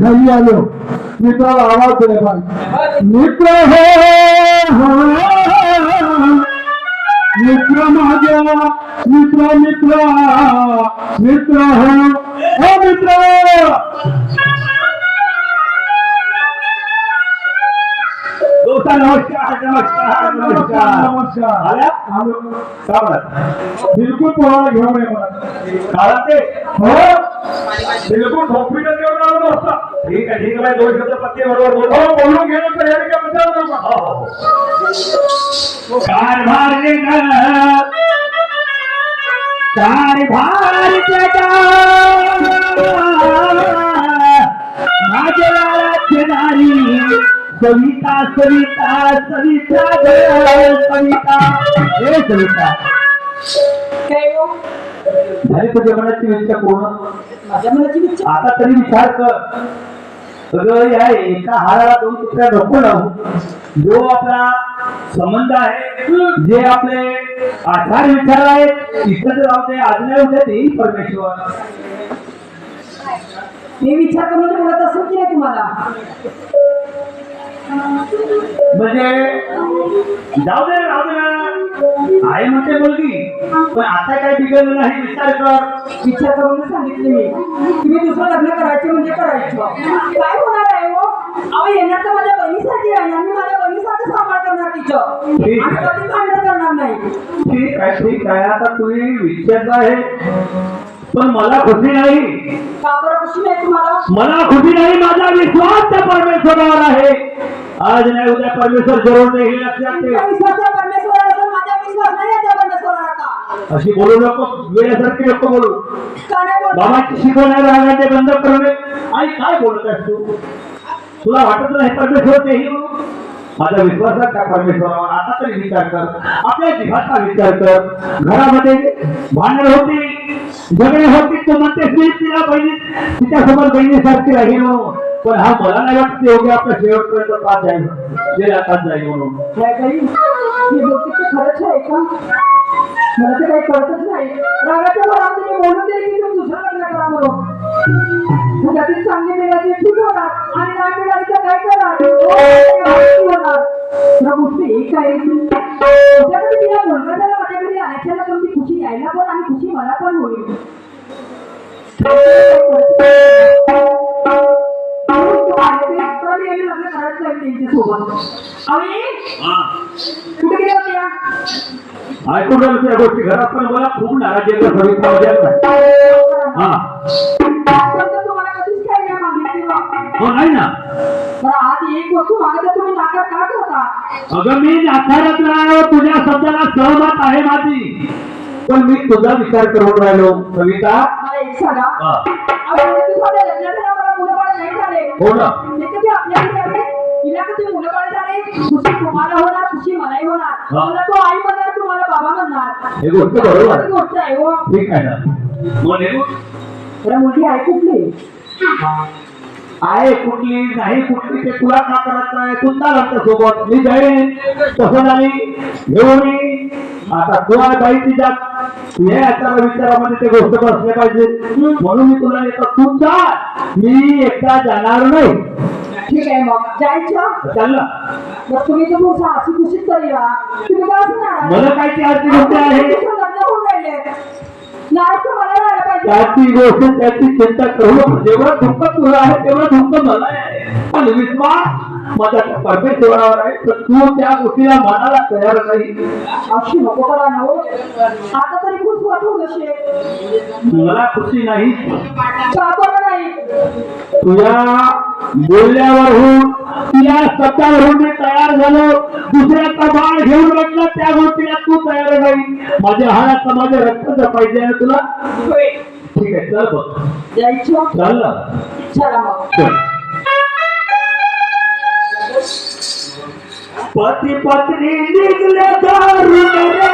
घरी आलो. मित्राला आवाज दिला पाहिजे मित्र हो. मित्र माझ्या मित्र मित्र मित्र हो हो मित्र दोस्ता नमस्कार नमस्कार नमस्कार नमस्कार आल्या आलो. का बरं? बिलकुल कोणाला घेऊन ये मला कारण ते हो बिलकुल कॉन्फिडन्स घेऊन आलो नसता ठीक आहे ठीक आहे दोन शब्द पत्ते बरोबर बोल. हो बोलून घेणं तयारी का विचार नका कारभार. कारभार. माझ्या लाडाची नारी सविता सविता सविता सविता. हे सविता. काय हो? झाली तुझ्या मनाची इच्छा पूर्ण. माझ्या मनाची इच्छा? आता तरी विचार कर. अगं या एका हाराला दोन तुकड्या नको लावू जो आपला संबंध आहे जे आपले आचार विचार आहेत इकडे राहते आज नाही उद्या देईल परमेश्वर. मी विचार करून बोलत असेल की नाही तुम्हाला? म्हणजे जाऊ दे राहू दे ना आहे म्हणते मुलगी पण आता काय बिघडलं नाही विचार कर. विचार करून सांगितले मी. तुम्ही दुसरं लग्न करायचे म्हणजे करायचं. काय होणार आहे हो? अहो येणार तर माझ्या बहिणीसाठी राहणार मी माझ्या बहिणीसाठी सांभाळ करणार तिचं. ठीक आणि आहे. कधी भांडण करणार नाही. ठीक आहे ठीक आहे. आता तुम्ही विचारत आहे पण मला खुशी नाही. का बरं खुशी नाही तुम्हाला? मला खुशी नाही माझा विश्वास त्या परमेश्वरावर आहे. आज नाही उद्या परमेश्वर जरूर नाही हे लक्षात ठेव परमेश्वरावर असेल माझा विश्वास नाही आहे त्या परमेश्वरावर आता अशी बोलू नको. वेळासारखी नको बोलू. बाबाची शिकवण राहण्याचे बंद करू नये आई काय बोलत आहेस तू? तुला वाटत नाही परमेश्वर तेही म्हणून? माझा विश्वास आहे त्या परमेश्वरावर आता तरी विचार कर. आपल्या जीवाचा विचार कर. घरामध्ये भांडण होती झगडे होती तू म्हणतेस मी तिला बहिणी तिच्यासोबत बहिणीसारखी राहील पण हा मला नाही वाटत योग्य आपल्या शेवटपर्यंत पास जाईल. गेल्या तास जाईल म्हणून. काय काही खरंच आहे का? मला काही कळतच नाही. रागाच्या भरात तुम्ही बोलून दिले की दुसरं लग्न करा म्हणून. त्यातील चांगली मिळाली ठीक होणार आणि नाही मिळाली तर काय करणार होणार या गोष्टी एक आहे तुझ्याकडे तिला मुलगा त्याला माझ्याकडे घरी आणायच्या पण ती खुशी यायला पण आणि खुशी मला पण होईल. लग्न करायचं त्यांच्यासोबत आणि कुठे गेल्या होत्या ऐकून झालं त्या गोष्टी घरात पण मला खूप नाराजी सविता नाही हा. आजपर्यंत तुम्हाला कधीच काय नाही मागितली बा. हो नाही ना. बरं, आज एक वस्तू तुम्ही नाकार का करता? अगं मी राहिलो तुझ्या शब्दाला सहमत आहे माझी. पण मी तुझा विचार करून राहिलो मला एक सांगा. हा. अहो, म्हणजे तुम्हाला लग्नाला मला मुलं बाळ नाही झाले? हो ना. आपल्याकडे आले तिला कधी मुलं बाळ झाले खुशी तुम्हाला होणार खुशी मलाही होणार. हा. मला तो आई म्हणणार तुम्हाला बाबा म्हणणार. हे गोष्ट बरोबर ही आहे. गोष्ट आहे हो. ठीक आहे ना? मग निघू. बरं, मुलगी आहे कुठली? आहे कुठली नाही कुठली ते तुला का करायचं आहे तू चाल आमच्यासोबत. मी जाईन. तसं नाही. घेऊन. आता तू आहे बाई तिच्यात हे आचारा विचारामध्ये ते गोष्ट बसले पाहिजे. म्हणून मी तुला येतो तू चाल मी एकटा जाणार नाही. ठीक आहे मग जायचं चाललं मग तुम्ही तर खूप खुशीच तरी राहा तुम्ही काय असणार मला काय ती आरती गोष्ट आहे लग्न होऊन राहिले नाही तर मला राहायला पाहिजे त्याची गोष्ट त्याची चिंता करू नको जेवढं दुःख तुला आहे तेवढं दुःख मला आहे पण विश्वास माझा त्या परमेश्वरावर आहे पण तू त्या गोष्टीला मनाला तयार नाही अशी नको करा ना हो. आता तरी खुश वाटू नशे मला खुशी नाही. बरं नाही. तुझ्या बोलण्यावरून तुझ्या शब्दावरून मी तयार झालो. दुसऱ्याचा बाळ घेऊन म्हटलं त्या गोष्टीला तू तयार नाही माझ्या हाडाचा माझ्या रक्ताचं पाहिजे आहे तुला? होय. ठीक आहे चल बघ. जायचं? चाललं चला मग. चल. पती पत्नी निघले दारुण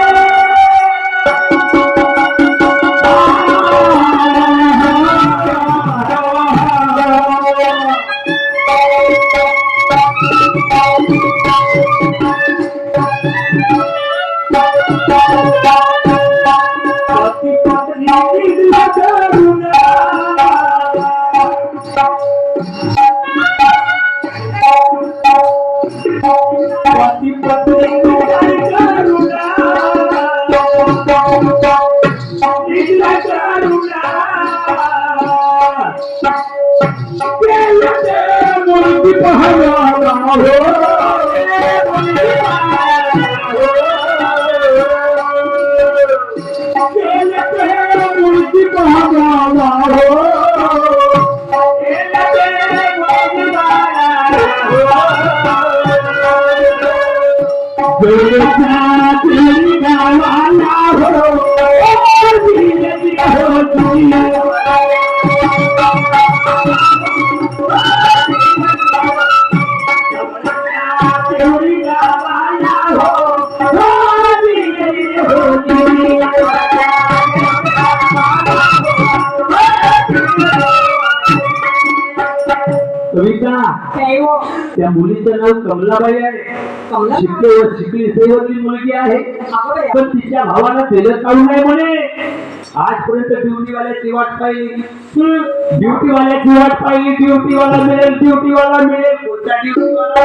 Oh, कविता. त्या मुलीचं नाव कमलाबाई आहे. कमला शिकले व शिकली सेवरली मुलगी आहे. पण तिच्या भावाला तेलच काढू नये म्हणे. आजपर्यंत ड्युटीवाल्याची वाट पाहिली. ड्युटीवाल्याची वाट पाहिली. ड्युटीवाला मिळेल ड्युटीवाला मिळेल. पुढच्या ड्युटीवाला?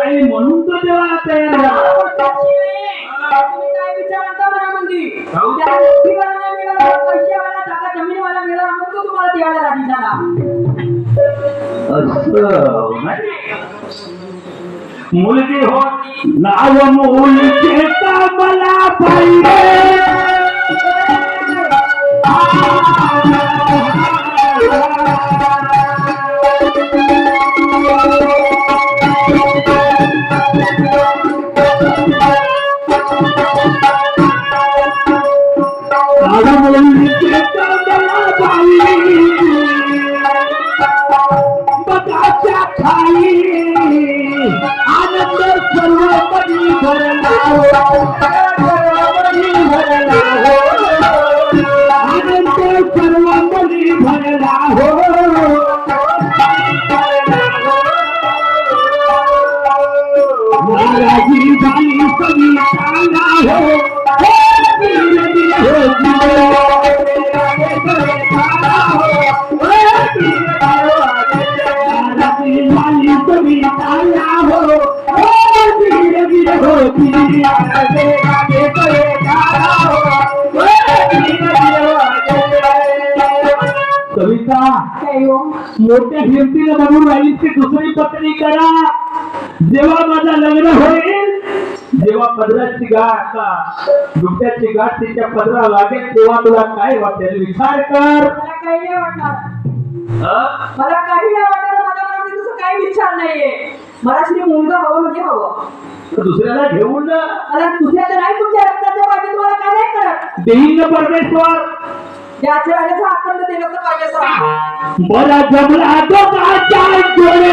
आणि म्हणून तो तेव्हा तयार झाला. नाही मिळाला, जमीनवाला मिळाला, तो तुम्हाला द्यायला राजी झाला. असं नाही. मुलगी हो नाव मुलीचे मला मोठ्या हिमतीला म्हणून राहिली दुसरी पत्नी करा. जेव्हा माझं लग्न होईल जेव्हा पदराची गाठ दुसऱ्याची गाठ तिच्या पदरा लागेल तेव्हा तुला काय वाटेल विचार कर. मला काही नाही वाटणार. हं? मला काही नाही वाटणार माझ्या मनामध्ये तसं काही विचार नाहीये. मला श्री मुलगा हवं म्हणजे हवं. दुसऱ्याला घेऊन. मला दुसऱ्याचं नाही तुमच्या रक्ताचं पाहिजे तुम्हाला काय नाही करत. देईन परमेश्वर. ज्याच्या वेळेचा आतंक दिलं तर पाहिजे असं बरा जमला दोघांच्या जोडे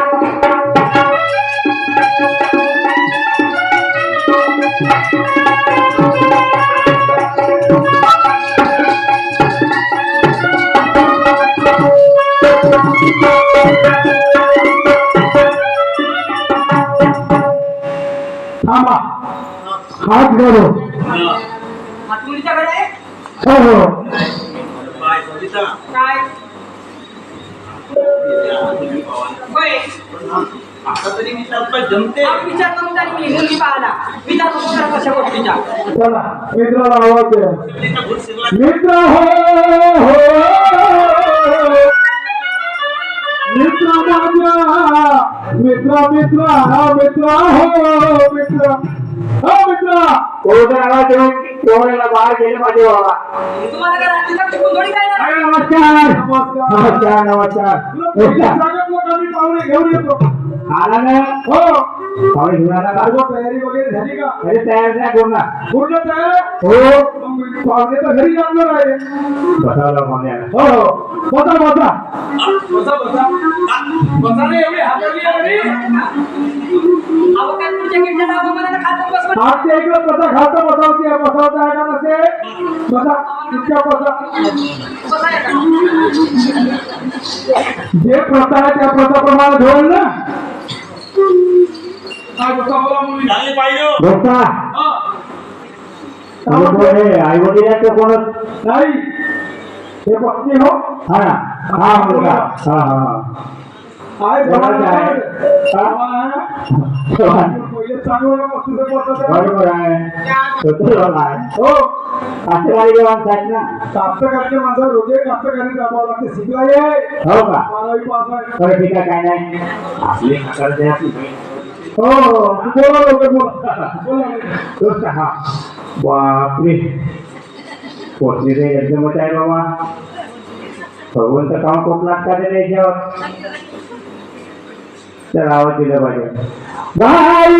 गोष्टीचा चला मित्राला आवाज द्या मित्र हो हो मित्र माझ्या मित्र मित्र हा मित्र हो मित्र. हो मित्र. आवाज बाहेर गेले बाबा? नमस्कार. नमस्कार नमस्कार. मी पाहुणे घेऊन येतो. आला ना? हो. घेऊन तयारी वगैरे झाली का? अरे तयार नाही पूर्ण पूर्ण तयार? हो. पाहुणे तर घरी जाणार आहे. बसावला पाहुणे आला हो हो. बसा बसा. बसा बसा. बसा रे एवढी हातवली आहे अहो काय तुमच्या गिरच्या नावावर मला खातं बस म्हणे. आजच्या इकडे बसा खातं बसावती आहे. बसावता आहे का नसे? बसा. इतक्या बसा. बसा येता. जे प्रथा आहे त्या प्रथाप्रमाणे धोरण ना. काय बसा बोला मुली बसा हा. आई वडील कोणच नाही हे पत्नी हो हा ना हा मुलगा हा हा आहे बरोबर आहे. जवान आहे ना? हा पहिले चांगलं पस्तीस वर्षाचं आहे. बरोबर आहे तो तर आहे हो कास्तकारी जवान आहेत ना कास्तकारीच्या माणसाला रोजे कास्तकारी जावं लागते शिकला ये हो का बारावी पास आहे बरं ठीक आहे काय नाही आपली हाताला द्या ती. हो बोला लवकर बोला बोला तोच हा बापरे पोचली रे एकदम मोठा आहे बाबा भगवंत काम खूप लागतात रे याच्यावर तर आवाज दिला पाहिजे बाई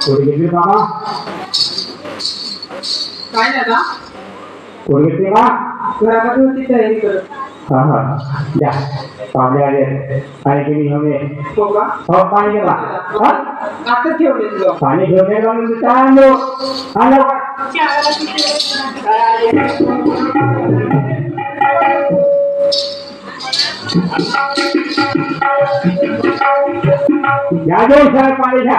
रे, माझे लाल केवढे मी तुला बाहेर. अरे, ए, तुला बाहेर काय? कोणी घेतली बाबा काय नाही आता? कोणी घेतली का घरामध्ये होती तयारी करत हा हा द्या पाहुणे आले पाणी घेऊन घेऊन ये हो का हो पाणी घ्या हा आता ठेवले तुझं पाणी घेऊन ये म्हणून मी काय आणलो आणलो का? घ्या जाऊ सर पाणी घ्या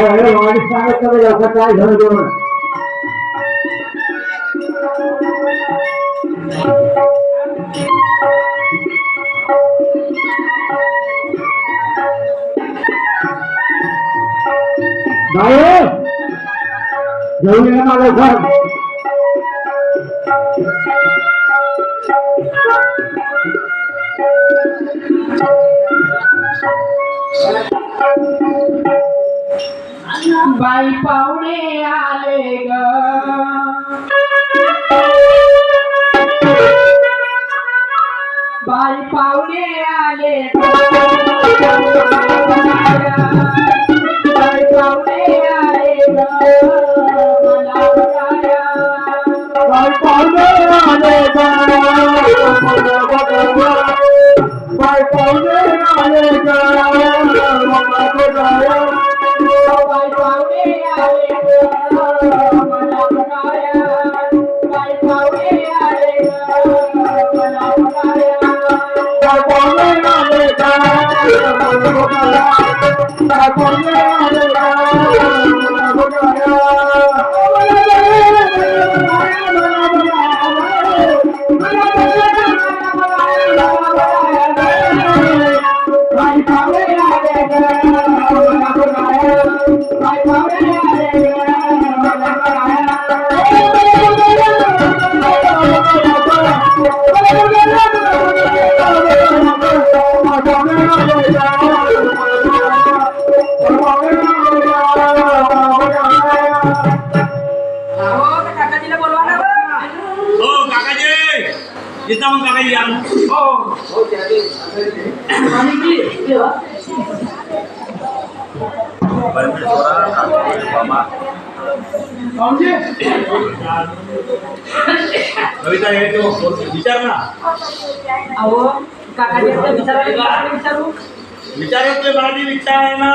काय झालं माणूस सांगत नाही लवकर काय झालं दोन बाई घेऊन ये ना मला लवकर बाई पाहुणे आले ग बाई पाहुणे आले ग. बाई पाहुणे आले बाई पाहुणे आले का? बाई पाहुणे आले का? बाई पाहुणे आले ग. मला बघाया. Oh, kita mau pakai yang oh. Oh jadi ini suara sama kamu bisa ya itu bicara lah awo kakaknya bicara bicara bicara bicara ya, bicara